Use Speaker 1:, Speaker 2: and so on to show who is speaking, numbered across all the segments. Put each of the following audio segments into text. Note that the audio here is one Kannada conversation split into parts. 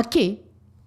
Speaker 1: ಆಕೆ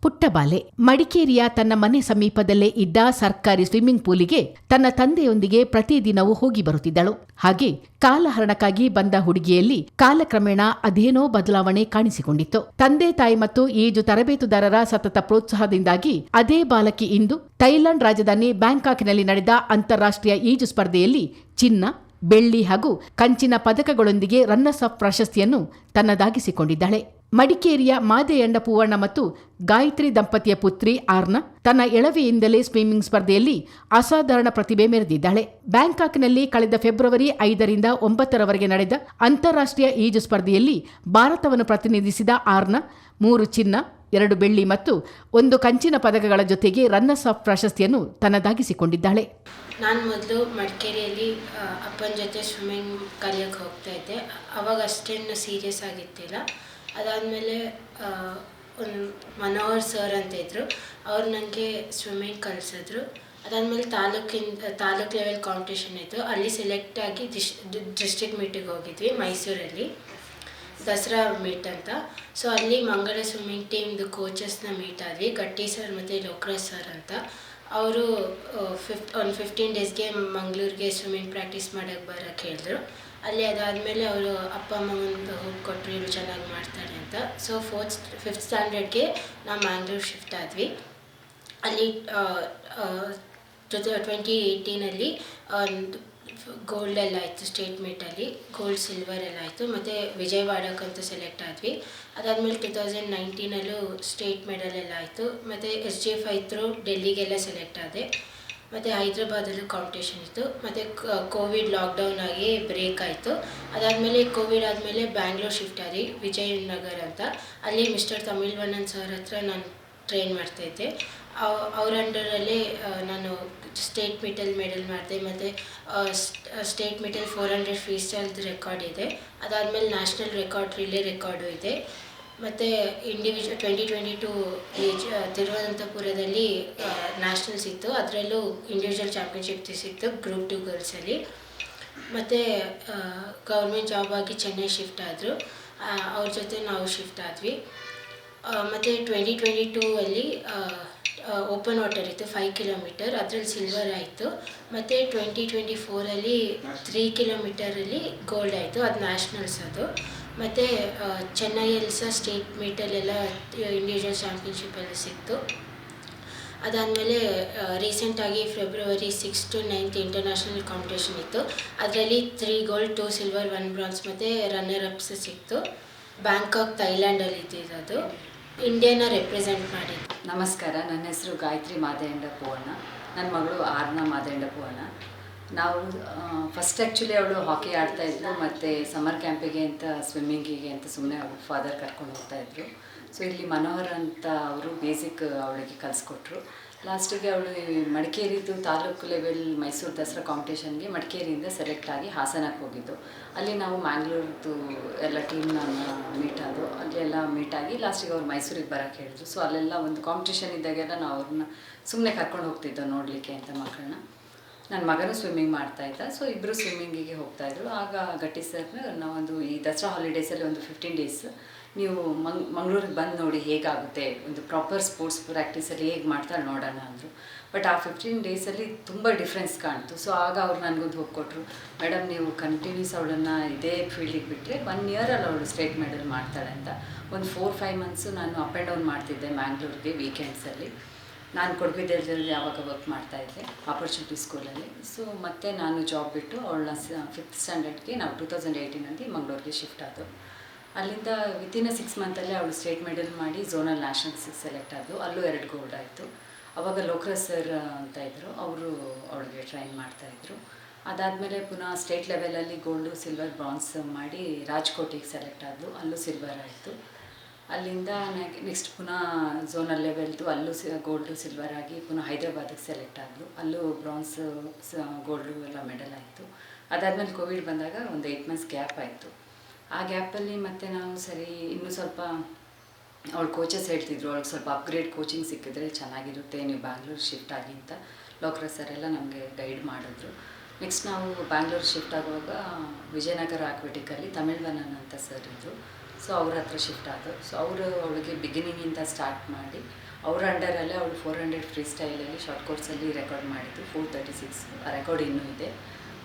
Speaker 1: ಪುಟ್ಟಬಾಲೆ. ಮಡಿಕೇರಿಯ ತನ್ನ ಮನೆ ಸಮೀಪದಲ್ಲೇ ಇದ್ದ ಸರ್ಕಾರಿ ಸ್ವಿಮ್ಮಿಂಗ್ ಪೂಲಿಗೆ ತನ್ನ ತಂದೆಯೊಂದಿಗೆ ಪ್ರತಿದಿನವೂ ಹೋಗಿ ಬರುತ್ತಿದ್ದಳು. ಹಾಗೆ ಕಾಲಹರಣಕ್ಕಾಗಿ ಬಂದ ಹುಡುಗಿಯಲ್ಲಿ ಕಾಲಕ್ರಮೇಣ ಅದೇನೋ ಬದಲಾವಣೆ ಕಾಣಿಸಿಕೊಂಡಿತ್ತು. ತಂದೆ ತಾಯಿ ಮತ್ತು ಈಜು ತರಬೇತುದಾರರ ಸತತ ಪ್ರೋತ್ಸಾಹದಿಂದಾಗಿ ಅದೇ ಬಾಲಕಿ ಇಂದು ಥೈಲ್ಯಾಂಡ್ ರಾಜಧಾನಿ ಬ್ಯಾಂಕಾಕ್ನಲ್ಲಿ ನಡೆದ ಅಂತಾರಾಷ್ಟ್ರೀಯ ಈಜು ಸ್ಪರ್ಧೆಯಲ್ಲಿ ಚಿನ್ನ, ಬೆಳ್ಳಿ ಹಾಗೂ ಕಂಚಿನ ಪದಕಗಳೊಂದಿಗೆ ರನ್ನರ್ಸ್ ಅಪ್ ಪ್ರಶಸ್ತಿಯನ್ನು ತನ್ನದಾಗಿಸಿಕೊಂಡಿದ್ದಾಳೆ. ಮಡಿಕೇರಿಯ ಮಾದೆಯಂಡ ಪೂವಣ್ಣ ಮತ್ತು ಗಾಯತ್ರಿ ದಂಪತಿಯ ಪುತ್ರಿ ಆರ್ನ ತನ್ನ ಎಳವೆಯಿಂದಲೇ ಸ್ವಿಮ್ಮಿಂಗ್ ಸ್ಪರ್ಧೆಯಲ್ಲಿ ಅಸಾಧಾರಣ ಪ್ರತಿಭೆ ಮೆರೆದಿದ್ದಾಳೆ. ಬ್ಯಾಂಕಾಕ್ನಲ್ಲಿ ಕಳೆದ ಫೆಬ್ರವರಿ ಐದರಿಂದ ಒಂಬತ್ತರವರೆಗೆ ನಡೆದ ಅಂತಾರಾಷ್ಟ್ರೀಯ ಈಜು ಸ್ಪರ್ಧೆಯಲ್ಲಿ ಭಾರತವನ್ನು ಪ್ರತಿನಿಧಿಸಿದ ಆರ್ನ ಮೂರು ಚಿನ್ನ, ಎರಡು ಬೆಳ್ಳಿ ಮತ್ತು ಒಂದು ಕಂಚಿನ ಪದಕಗಳ ಜೊತೆಗೆ ರನ್ನರ್ಸ್ ಆಫ್ ಪ್ರಶಸ್ತಿಯನ್ನು ತನ್ನದಾಗಿಸಿಕೊಂಡಿದ್ದಾಳೆ.
Speaker 2: ನಾನು ಮೊದಲು ಮಡಿಕೇರಿಯಲ್ಲಿ ಅಪ್ಪನ ಜೊತೆ ಸ್ವಿಮ್ಮಿಂಗ್ ಕಲಿಯೋಕ್ಕೆ ಹೋಗ್ತಾ ಇದ್ದೆ. ಅವಾಗ ಅಷ್ಟೇನು ಸೀರಿಯಸ್ ಆಗಿತ್ತಿಲ್ಲ ಅದಾದಮೇಲೆ ಒಂದು ಮನೋಹರ್ ಸರ್ ಅಂತ ಇದ್ದರು ಅವ್ರು ನನಗೆ ಸ್ವಿಮ್ಮಿಂಗ್ ಕಲಿಸಿದ್ರು ಅದಾದಮೇಲೆ ತಾಲೂಕಿಂದ ತಾಲೂಕು ಲೆವೆಲ್ ಕಾಂಪಿಟೇಷನ್ ಇತ್ತು. ಅಲ್ಲಿ ಸೆಲೆಕ್ಟ್ ಆಗಿ ಡಿಶ್ ಡಿಸ್ಟ್ರಿಕ್ಟ್ ಮೀಟಿಗೆ ಹೋಗಿದ್ವಿ, ಮೈಸೂರಲ್ಲಿ. ದಸರಾ ಮೀಟ್ ಅಂತ. ಸೊ ಅಲ್ಲಿ ಮಂಗಳ ಸ್ವಿಮ್ಮಿಂಗ್ ಟೀಮ್ದು ಕೋಚಸ್ನ ಮೀಟ್ ಆದ್ವಿ. ಗಟ್ಟಿ ಸರ್ ಮತ್ತು ಲೋಕರಾಜ್ ಸರ್ ಅಂತ. ಅವರು ಫಿಫ್ಟ್ ಒಂದು ಫಿಫ್ಟೀನ್ ಡೇಸ್ಗೆ ಮಂಗಳೂರಿಗೆ ಸ್ವಿಮ್ಮಿಂಗ್ ಪ್ರಾಕ್ಟೀಸ್ ಮಾಡೋಕ್ಕೆ ಬರೋಕ್ಕೆ ಹೇಳಿದ್ರು. ಅಲ್ಲಿ ಅದಾದಮೇಲೆ ಅವರು ಅಪ್ಪ ಅಮ್ಮನ ಕೊಟ್ಟರು ಚೆನ್ನಾಗಿ ಮಾಡ್ತಾರೆ ಅಂತ. ಸೊ ಫೋರ್ತ್ ಫಿಫ್ತ್ ಸ್ಟ್ಯಾಂಡರ್ಡ್ಗೆ ನಾವು ಮ್ಯಾಂಗ್ಳೂರ್ ಶಿಫ್ಟ್ ಆದ್ವಿ. ಅಲ್ಲಿ ಟ್ವೆಂಟಿ ಏಯ್ಟೀನಲ್ಲಿ ಗೋಲ್ಡ್ ಎಲ್ಲ ಆಯಿತು ಸ್ಟೇಟ್ ಮೀಟಲ್ಲಿ ಗೋಲ್ಡ್ ಸಿಲ್ವರ್ ಎಲ್ಲ ಆಯಿತು. ಮತ್ತು ವಿಜಯವಾಡಕ್ಕಂತೂ ಸೆಲೆಕ್ಟ್ ಆದ್ವಿ. ಅದಾದಮೇಲೆ ಟು ತೌಸಂಡ್ ನೈನ್ಟೀನಲ್ಲೂ ಸ್ಟೇಟ್ ಮೆಡಲ್ ಎಲ್ಲ ಆಯಿತು. ಮತ್ತು ಎಸ್ ಜಿ ಎಫ್ ಆಯಿತು ಡೆಲ್ಲಿಗೆಲ್ಲ ಸೆಲೆಕ್ಟ್ ಆದೆ. ಮತ್ತು ಹೈದ್ರಾಬಾದಲ್ಲೂ ಕಾಂಪಿಟೇಷನ್ ಇತ್ತು. ಮತ್ತು ಕೋವಿಡ್ ಲಾಕ್ಡೌನ್ ಆಗಿ ಬ್ರೇಕ್ ಆಯಿತು. ಅದಾದಮೇಲೆ ಕೋವಿಡ್ ಆದಮೇಲೆ ಬ್ಯಾಂಗ್ಳೂರ್ ಶಿಫ್ಟ್ ಆದ್ವಿ ವಿಜಯನಗರ ಅಂತ. ಅಲ್ಲಿ ಮಿಸ್ಟರ್ ತಮಿಳ್ವಣ್ಣನ್ ಸರ್ ಹತ್ರ ನಾನು ಟ್ರೈನ್ ಮಾಡ್ತಾಯಿದ್ದೆ ಅವ್ರ ಅಂಡರಲ್ಲಿ ನಾನು ಸ್ಟೇಟ್ ಮೀಟಲ್ಲಿ ಮೆಡಲ್ ಮಾಡಿದೆ. ಮತ್ತು ಸ್ಟೇಟ್ ಮೀಟಲ್ಲಿ ಫೋರ್ ಹಂಡ್ರೆಡ್ ಫ್ರೀ ಸ್ಟೈಲ್ದು ರೆಕಾರ್ಡ್ ಇದೆ. ಅದಾದಮೇಲೆ ನ್ಯಾಷನಲ್ ರೆಕಾರ್ಡ್ ರಿಲೇ ರೆಕಾರ್ಡು ಇದೆ. ಮತ್ತು individual twenty twenty two age ತಿರುವನಂತಪುರದಲ್ಲಿ nationals ಇತ್ತು. ಅದರಲ್ಲೂ ಇಂಡಿವಿಜುವಲ್ ಚಾಂಪಿಯನ್ಶಿಪ್ ಸಿಕ್ತು ಗ್ರೂಪ್ ಟು ಗರ್ಲ್ಸಲ್ಲಿ ಮತ್ತು ಗೌರ್ಮೆಂಟ್ ಜಾಬ್ ಆಗಿ ಚೆನ್ನೈ ಶಿಫ್ಟ್ ಆದರು. ಅವ್ರ ಜೊತೆ ನಾವು ಶಿಫ್ಟ್ ಆದ್ವಿ. ಮತ್ತು ಟ್ವೆಂಟಿ ಟ್ವೆಂಟಿ ಟೂ ಅಲ್ಲಿ ಓಪನ್ ವಾಟರ್ ಇತ್ತು ಫೈವ್ ಕಿಲೋಮೀಟರ್ ಅದರಲ್ಲಿ ಸಿಲ್ವರ್ ಆಯಿತು. ಮತ್ತು ಟ್ವೆಂಟಿ ಟ್ವೆಂಟಿ ಫೋರಲ್ಲಿ ತ್ರೀ ಕಿಲೋಮೀಟರಲ್ಲಿ ಗೋಲ್ಡ್ ಆಯಿತು. ಅದು ನ್ಯಾಷನಲ್ಸ್ ಅದು. ಮತ್ತು ಚೆನ್ನೈಯಲ್ಲಿ ಸಹ ಸ್ಟೇಟ್ ಮೀಟಲ್ಲೆಲ್ಲ ಇಂಡಿವಿಜುವಲ್ ಚಾಂಪಿಯನ್ಶಿಪ್ಪಲ್ಲಿ ಸಿಕ್ತು. ಅದಾದಮೇಲೆ ರೀಸೆಂಟಾಗಿ February six to ninth international competition ಇತ್ತು. ಅದರಲ್ಲಿ three gold, two silver, one bronze ಮತ್ತು ರನ್ನರ್ ಅಪ್ಸ್ ಸಿಕ್ತು. ಬ್ಯಾಂಕಾಕ್, ಥೈಲ್ಯಾಂಡಲ್ಲಿ ಇದ್ದಿದ್ದು ಇಂಡಿಯಾನ ರೆಪ್ರೆಸೆಂಟ್ ಮಾಡಿ
Speaker 3: ನಮಸ್ಕಾರ, ನನ್ನ ಹೆಸರು ಗಾಯತ್ರಿ ಮಾದೇಂಡ ಪೂವಣ್ಣ ನನ್ನ ಮಗಳು ಆರ್ನ ಮಾದೇಂಡ ಪೂವಣ್ಣ ನಾವು ಫಸ್ಟ್ ಆ್ಯಕ್ಚುಲಿ ಅವಳು ಹಾಕಿ ಆಡ್ತಾ ಇದ್ಲು, ಮತ್ತು ಸಮ್ಮರ್ ಕ್ಯಾಂಪಿಗೆ ಅಂತ ಸ್ವಿಮ್ಮಿಂಗಿಗೆ ಅಂತ ಸುಮ್ಮನೆ ಅವ್ರ ಫಾದರ್ ಕರ್ಕೊಂಡು ಹೋಗ್ತಾ ಇದ್ರು. ಸೊ ಇಲ್ಲಿ ಮನೋಹರ್ ಅಂತ ಅವರು ಬೇಸಿಕ್ ಅವಳಿಗೆ ಕಲಿಸ್ಕೊಟ್ರು. ಲಾಸ್ಟಿಗೆ ಅವಳು ಮಡಿಕೇರಿದು ತಾಲೂಕು ಲೆವೆಲ್ ಮೈಸೂರು ದಸರಾ ಕಾಂಪಿಟೇಷನ್ಗೆ ಮಡಿಕೇರಿಯಿಂದ ಸೆಲೆಕ್ಟ್ ಆಗಿ ಹಾಸನಕ್ಕೆ ಹೋಗಿದ್ದು. ಅಲ್ಲಿ ನಾವು ಮ್ಯಾಂಗ್ಳೂರ್ದು ಎಲ್ಲ ಟೀಮ್ನ ಮೀಟ್ ಆದವು. ಮೀಟ್ ಆಗಿ ಲಾಸ್ಟಿಗೆ ಅವ್ರು ಮೈಸೂರಿಗೆ ಬರೋಕ್ಕೆ ಹೇಳಿದ್ರು. ಸೊ ಅಲ್ಲೆಲ್ಲ ಒಂದು ಕಾಂಪಿಟೇಷನ್ ಇದ್ದಾಗೆಲ್ಲ ನಾವು ಅವ್ರನ್ನ ಸುಮ್ಮನೆ ಕರ್ಕೊಂಡು ಹೋಗ್ತಿದ್ದೋ ನೋಡಲಿಕ್ಕೆ ಅಂತ ಮಕ್ಕಳನ್ನ. ನನ್ನ ಮಗನೂ ಸ್ವಿಮ್ಮಿಂಗ್ ಮಾಡ್ತಾ ಇದ್ದ. ಸೊ ಇಬ್ಬರು ಸ್ವಿಮ್ಮಿಂಗಿಗೆ ಹೋಗ್ತಾ ಇದ್ರು. ಆಗ ಗಟ್ಟಿ ಸರ್ನ ನಾವೊಂದು ಈ ದಸರಾ ಹಾಲಿಡೇಸಲ್ಲಿ ಒಂದು ಫಿಫ್ಟೀನ್ ಡೇಸ್ ನೀವು ಮಂಗ್, ಮಂಗಳೂರಿಗೆ ಬಂದು ನೋಡಿ ಹೇಗಾಗುತ್ತೆ? ಒಂದು ಪ್ರಾಪರ್ ಸ್ಪೋರ್ಟ್ಸ್ ಪ್ರಾಕ್ಟೀಸಲ್ಲಿ ಹೇಗೆ ಮಾಡ್ತಾಳೆ ನೋಡೋಣ ಅಂದರು. ಬಟ್ ಆ ಫಿಫ್ಟೀನ್ ಡೇಸಲ್ಲಿ ತುಂಬ ಡಿಫ್ರೆನ್ಸ್ ಕಾಣ್ತು. ಸೊ ಆಗ ಅವ್ರು ನನಗೊಂದು ಹೋಗ್ಕೊಟ್ರು ಮೇಡಮ್, ನೀವು ಕಂಟಿನ್ಯೂಸ್ ಅವಳನ್ನು ಇದೇ ಫೀಲ್ಡಿಗೆ ಬಿಟ್ಟರೆ ಒನ್ ಇಯರಲ್ಲಿ ಅವಳು ಸ್ಟೇಟ್ ಮೆಡಲ್ ಮಾಡ್ತಾಳೆ ಅಂತ. ಒಂದು ಫೋರ್ ಫೈವ್ ಮಂತ್ಸು ನಾನು ಅಪ್ ಆ್ಯಂಡ್ ಡೌನ್ ಮಾಡ್ತಿದ್ದೆ ಮ್ಯಾಂಗ್ಳೂರಿಗೆ ವೀಕೆಂಡ್ಸಲ್ಲಿ ನಾನು ಕೊಡಗಿದಲ್ಲಿ ಯಾವಾಗ ವರ್ಕ್ ಮಾಡ್ತಾಯಿದ್ದೆ ಆಪರ್ಚುನಿಟಿ ಸ್ಕೂಲಲ್ಲಿ ಸೊ ಮತ್ತೆ ನಾನು ಜಾಬ್ ಬಿಟ್ಟು ಅವಳನ್ನ ಫಿಫ್ತ್ ಸ್ಟ್ಯಾಂಡರ್ಡ್ಗೆ ನಾವು ಟೂ ತೌಸಂಡ್ ಏಯ್ಟೀನಲ್ಲಿ ಮಂಗಳೂರಿಗೆ ಶಿಫ್ಟ್ ಆದವು. ಅಲ್ಲಿಂದ ವಿತಿನ್ ಸಿಕ್ಸ್ ಮಂತಲ್ಲೇ ಅವಳು ಸ್ಟೇಟ್ ಮೆಡಲ್ ಮಾಡಿ ಝೋನಲ್ ನ್ಯಾಷನಲ್ಸಿಗೆ ಸೆಲೆಕ್ಟ್ ಆದವು. ಅಲ್ಲೂ ಎರಡು ಗೋಲ್ಡ್ ಆಯಿತು. ಅವಾಗ ಲೋಕ್ರ ಸರ್ ಅಂತ ಇದ್ದರು ಅವರು ಅವಳಿಗೆ ಟ್ರೈನ್ ಮಾಡ್ತಾಯಿದ್ರು ಅದಾದಮೇಲೆ ಪುನಃ ಸ್ಟೇಟ್ ಲೆವೆಲಲ್ಲಿ ಗೋಲ್ಡು ಸಿಲ್ವರ್ ಬ್ರಾನ್ಸ್ ಮಾಡಿ ರಾಜ್ಕೋಟಿಗೆ ಸೆಲೆಕ್ಟ್ ಆದವು. ಅಲ್ಲೂ ಸಿಲ್ವರ್ ಆಯಿತು. ಅಲ್ಲಿಂದ ನೆಕ್ಸ್ಟ್ ಪುನಃ ಝೋನಲ್ ಲೆವೆಲ್ದು ಅಲ್ಲೂ ಸಿ ಗೋಲ್ಡು ಸಿಲ್ವರ್ ಆಗಿ ಪುನಃ ಹೈದ್ರಾಬಾದಿಗೆ ಸೆಲೆಕ್ಟ್ ಆದರು ಅಲ್ಲೂ ಬ್ರಾನ್ಸ್ ಗೋಲ್ಡು ಎಲ್ಲ ಮೆಡಲ್ ಆಯಿತು. ಅದಾದಮೇಲೆ ಕೋವಿಡ್ ಬಂದಾಗ ಒಂದು ಏಯ್ಟ್ ಮಂತ್ಸ್ ಗ್ಯಾಪ್ ಆಯಿತು. ಆ ಗ್ಯಾಪಲ್ಲಿ ಮತ್ತೆ ನಾವು ಸರಿ ಇನ್ನೂ ಸ್ವಲ್ಪ ಅವಳು ಕೋಚಸ್ ಹೇಳ್ತಿದ್ರು ಅವಳಿಗೆ ಸ್ವಲ್ಪ ಅಪ್ಗ್ರೇಡ್ ಕೋಚಿಂಗ್ ಸಿಕ್ಕಿದ್ರೆ ಚೆನ್ನಾಗಿರುತ್ತೆ, ನೀವು ಬ್ಯಾಂಗ್ಳೂರು ಶಿಫ್ಟ್ ಆಗಿ ಅಂತ. ಲೋಕರ ಸರ್ ಎಲ್ಲ ನಮಗೆ ಗೈಡ್ ಮಾಡಿದ್ರು. ನೆಕ್ಸ್ಟ್ ನಾವು ಬ್ಯಾಂಗ್ಳೂರು ಶಿಫ್ಟ್ ಆಗುವಾಗ ವಿಜಯನಗರ ಆಕ್ವೆಟಿಕಲ್ಲಿ ತಮಿಳ್ವನನ್ ಅಂತ ಸರ್ ಇದ್ದರು ಸೊ ಅವ್ರ ಹತ್ರ ಶಿಫ್ಟ್ ಆದರು ಸೊ ಅವರು ಅವಳಿಗೆ ಬಿಗಿನಿಂಗಿಂದ ಸ್ಟಾರ್ಟ್ ಮಾಡಿ, ಅವ್ರ ಅಂಡರಲ್ಲೇ ಅವಳು ಫೋರ್ ಹಂಡ್ರೆಡ್ ಫ್ರೀ ಸ್ಟೈಲಲ್ಲಿ ಶಾರ್ಟ್ ಕೋರ್ಸಲ್ಲಿ ರೆಕಾರ್ಡ್ ಮಾಡಿದ್ದು. ಫೋರ್ ತರ್ಟಿ ಸಿಕ್ಸ್ ರೆಕಾರ್ಡ್ ಇನ್ನೂ ಇದೆ.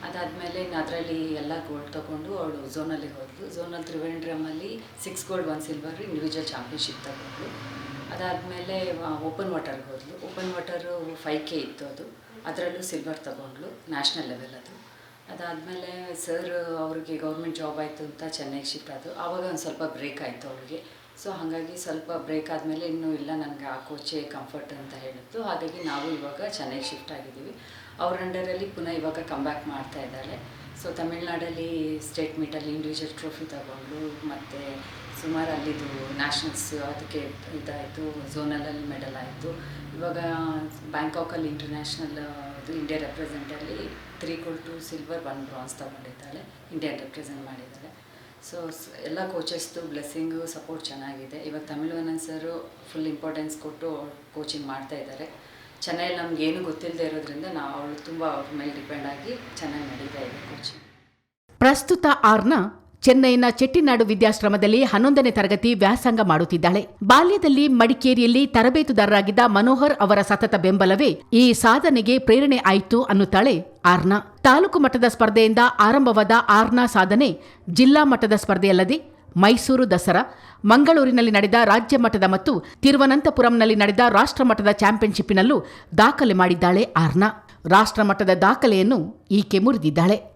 Speaker 3: ಅದಾದಮೇಲೆ ಅದರಲ್ಲಿ ಎಲ್ಲ ಗೋಲ್ಡ್ ತೊಗೊಂಡು ಅವಳು ಝೋನಲ್ಲಿ ಹೋದ್ಲು. ಝೋನಲ್ಲಿ ತ್ರಿವೇಂದ್ರಮಲ್ಲಿ six gold one silver individual championship ತಗೊಂಡ್ಳು. ಅದಾದಮೇಲೆ ಓಪನ್ ವಾಟರ್ಗೆ ಹೋದ್ಲು. ಓಪನ್ ವಾಟರು ಫೈವ್ ಕೆ ಇತ್ತು ಅದು. ಅದರಲ್ಲೂ ಸಿಲ್ವರ್ ತಗೊಂಡ್ಳು. ನ್ಯಾಷನಲ್ ಲೆವೆಲ್ ಅದು. ಅದಾದಮೇಲೆ ಸರ್ ಅವ್ರಿಗೆ ಗೌರ್ಮೆಂಟ್ ಜಾಬ್ ಆಯಿತು ಅಂತ ಚೆನ್ನೈಗೆ ಶಿಫ್ಟ್ ಆದರು ಆವಾಗ ಒಂದು ಸ್ವಲ್ಪ ಬ್ರೇಕ್ ಆಯಿತು ಅವ್ರಿಗೆ. ಸೊ ಹಾಗಾಗಿ ಸ್ವಲ್ಪ ಬ್ರೇಕ್ ಆದಮೇಲೆ ಇನ್ನೂ ಇಲ್ಲ ನನಗೆ ಆ ಕೋಚೇ ಕಂಫರ್ಟ್ ಅಂತ ಹೇಳಿತ್ತು ಹಾಗಾಗಿ ನಾವು ಇವಾಗ ಚೆನ್ನೈಗೆ ಶಿಫ್ಟ್ ಆಗಿದ್ದೀವಿ. ಅವ್ರ ಅಂಡರಲ್ಲಿ ಪುನಃ ಇವಾಗ ಕಮ್ಬ್ಯಾಕ್ ಮಾಡ್ತಾ ಇದ್ದಾರೆ. ಸೊ ತಮಿಳ್ನಾಡಲ್ಲಿ ಸ್ಟೇಟ್ ಮೀಟಲ್ಲಿ ಇಂಡಿವಿಜುವಲ್ ಟ್ರೋಫಿ ತಗೊಂಡು ಮತ್ತು ಸುಮಾರು ಅಲ್ಲಿದು ನ್ಯಾಷನಲ್ಸ್ ಅದಕ್ಕೆ ಇದಾಯಿತು ಝೋನಲಲ್ಲಿ ಮೆಡಲ್ ಆಯಿತು. ಇವಾಗ ಬ್ಯಾಂಕಾಕಲ್ಲಿ international India ರೆಪ್ರೆಸೆಂಟಲ್ಲಿ three gold two silver one bronze ತಗೊಂಡಿದ್ದಾಳೆ. India represent ಮಾಡಿದ್ದಾಳೆ. ಸೊ, ಎಲ್ಲ ಕೋಚಸ್ದು ಬ್ಲೆಸ್ಸಿಂಗು ಸಪೋರ್ಟ್ ಚೆನ್ನಾಗಿದೆ. ಇವಾಗ ತಮಿಳ್ವನನ್ ಸರು ಫುಲ್ ಇಂಪಾರ್ಟೆನ್ಸ್ ಕೊಟ್ಟು ಕೋಚಿಂಗ್ ಮಾಡ್ತಾ ಇದ್ದಾರೆ. ಚೆನ್ನಾಗಿ ನಮಗೇನು ಗೊತ್ತಿಲ್ಲದೆ ಇರೋದ್ರಿಂದ ನಾವು ಅವಳು ತುಂಬ ಅವ್ರ ಮೇಲೆ ಡಿಪೆಂಡ್ ಆಗಿ ಚೆನ್ನಾಗಿ ನಡೀತಾ ಇದೆ ಕೋಚಿಂಗ್
Speaker 1: ಪ್ರಸ್ತುತ ಆರ್ನ ಚೆನ್ನೈನ ಚೆಟ್ಟಿನಾಡು ವಿದ್ಯಾಶ್ರಮದಲ್ಲಿ ಹನ್ನೊಂದನೇ ತರಗತಿ ವ್ಯಾಸಂಗ ಮಾಡುತ್ತಿದ್ದಾಳೆ. ಬಾಲ್ಯದಲ್ಲಿ ಮಡಿಕೇರಿಯಲ್ಲಿ ತರಬೇತುದಾರರಾಗಿದ್ದ ಮನೋಹರ್ ಅವರ ಸತತ ಬೆಂಬಲವೇ ಈ ಸಾಧನೆಗೆ ಪ್ರೇರಣೆ ಆಯಿತು ಅನ್ನುತ್ತಾಳೆ ಆರ್ನಾ. ತಾಲೂಕು ಮಟ್ಟದ ಸ್ಪರ್ಧೆಯಿಂದ ಆರಂಭವಾದ ಆರ್ನಾ ಸಾಧನೆ ಜಿಲ್ಲಾ ಮಟ್ಟದ ಸ್ಪರ್ಧೆಯಲ್ಲದೆ ಮೈಸೂರು ದಸರಾ, ಮಂಗಳೂರಿನಲ್ಲಿ ನಡೆದ ರಾಜ್ಯ ಮಟ್ಟದ ಮತ್ತು ತಿರುವನಂತಪುರಂನಲ್ಲಿ ನಡೆದ ರಾಷ್ಟ್ರಮಟ್ಟದ ಚಾಂಪಿಯನ್ಶಿಪ್ಪಿನಲ್ಲೂ ದಾಖಲೆ ಮಾಡಿದ್ದಾಳೆ ಆರ್ನ. ರಾಷ್ಟ್ರಮಟ್ಟದ ದಾಖಲೆಯನ್ನು ಈಕೆ ಮುರಿದಿದ್ದಾಳೆ.